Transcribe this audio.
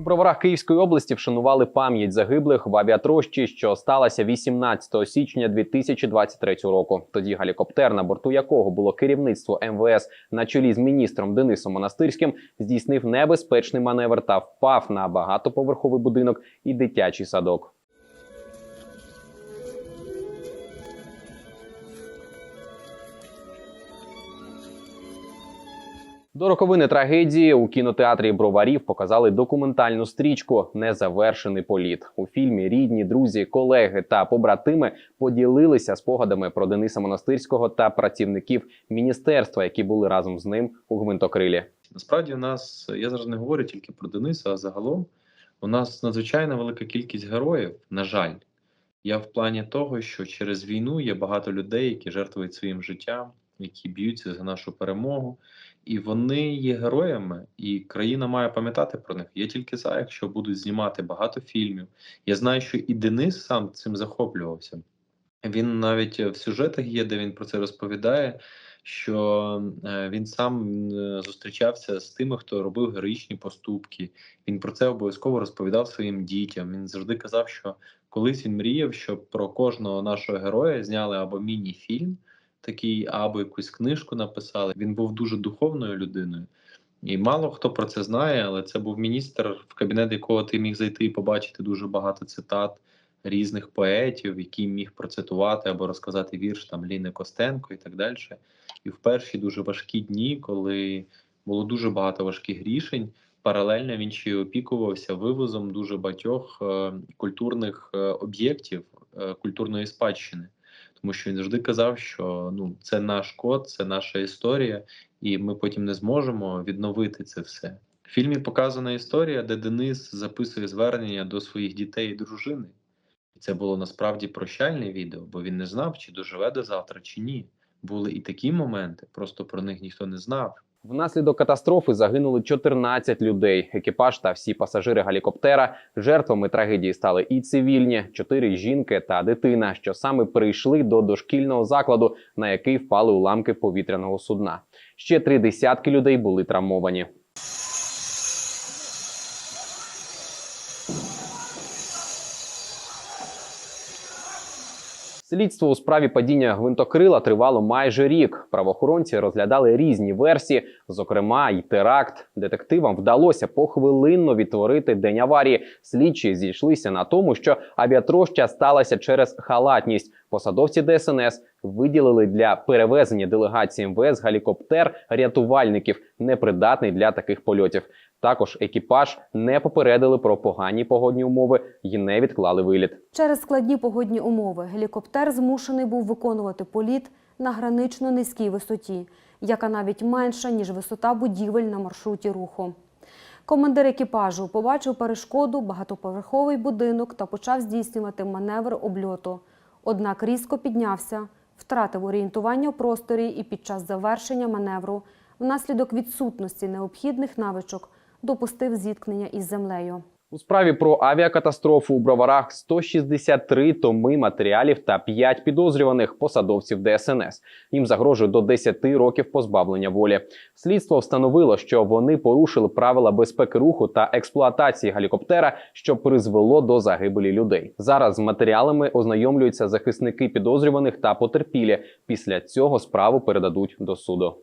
У броварах Київської області вшанували пам'ять загиблих в авіатрощі, що сталася 18 січня 2023 року. Тоді гелікоптер, на борту якого було керівництво МВС на чолі з міністром Денисом Монастирським, здійснив небезпечний маневр та впав на багатоповерховий будинок і дитячий садок. До роковини трагедії у кінотеатрі Броварів показали документальну стрічку Незавершений політ. У фільмі рідні, друзі, колеги та побратими поділилися спогадами про Дениса Монастирського та працівників міністерства, які були разом з ним у гвинтокрилі. Насправді, у нас я зараз не говорю тільки про Дениса, а загалом у нас надзвичайно велика кількість героїв. На жаль, я в плані того, що через війну є багато людей, які жертвують своїм життям, які б'ються за нашу перемогу, і вони є героями, і країна має пам'ятати про них. Я тільки за, якщо будуть знімати багато фільмів. Я знаю, що і Денис сам цим захоплювався. Він навіть в сюжетах є, де він про це розповідає. Що е, він сам е, зустрічався з тими, хто робив героїчні поступки. Він про це обов'язково розповідав своїм дітям. Він завжди казав, що колись він мріяв, щоб про кожного нашого героя зняли або міні-фільм, такий, або якусь книжку написали. Він був дуже духовною людиною. І мало хто про це знає, але це був міністр, в кабінет якого ти міг зайти і побачити дуже багато цитат різних поетів, які міг процитувати або розказати вірш там Ліни Костенко і так далі. І в перші дуже важкі дні, коли було дуже багато важких рішень, паралельно він ще й опікувався вивозом дуже багатьох е, культурних е, об'єктів, е, культурної спадщини. Тому що він завжди казав, що ну це наш код, це наша історія, і ми потім не зможемо відновити це все. В фільмі показана історія, де Денис записує звернення до своїх дітей і дружини. І це було насправді прощальне відео, бо він не знав, чи доживе до завтра, чи ні. Були і такі моменти, просто про них ніхто не знав. Внаслідок катастрофи загинули 14 людей. Екіпаж та всі пасажири гелікоптера. Жертвами трагедії стали і цивільні, чотири жінки та дитина, що саме прийшли до дошкільного закладу, на який впали уламки повітряного судна. Ще три десятки людей були травмовані. Слідство у справі падіння гвинтокрила тривало майже рік. Правоохоронці розглядали різні версії, зокрема й теракт. Детективам вдалося похвилинно відтворити день аварії. Слідчі зійшлися на тому, що авіатроща сталася через халатність. Посадовці ДСНС виділили для перевезення делегації МВС гелікоптер рятувальників, непридатний для таких польотів. Також екіпаж не попередили про погані погодні умови і не відклали виліт. Через складні погодні умови гелікоптер змушений був виконувати політ на гранично низькій висоті, яка навіть менша, ніж висота будівель на маршруті руху. Командир екіпажу побачив перешкоду, багатоповерховий будинок та почав здійснювати маневр обльоту. Однак різко піднявся, втратив орієнтування у просторі і під час завершення маневру, внаслідок відсутності необхідних навичок, допустив зіткнення із землею. У справі про авіакатастрофу у броварах 163 томи матеріалів та 5 підозрюваних посадовців ДСНС. Їм загрожує до 10 років позбавлення волі. Слідство встановило, що вони порушили правила безпеки руху та експлуатації гелікоптера, що призвело до загибелі людей. Зараз з матеріалами ознайомлюються захисники підозрюваних та потерпілі. Після цього справу передадуть до суду.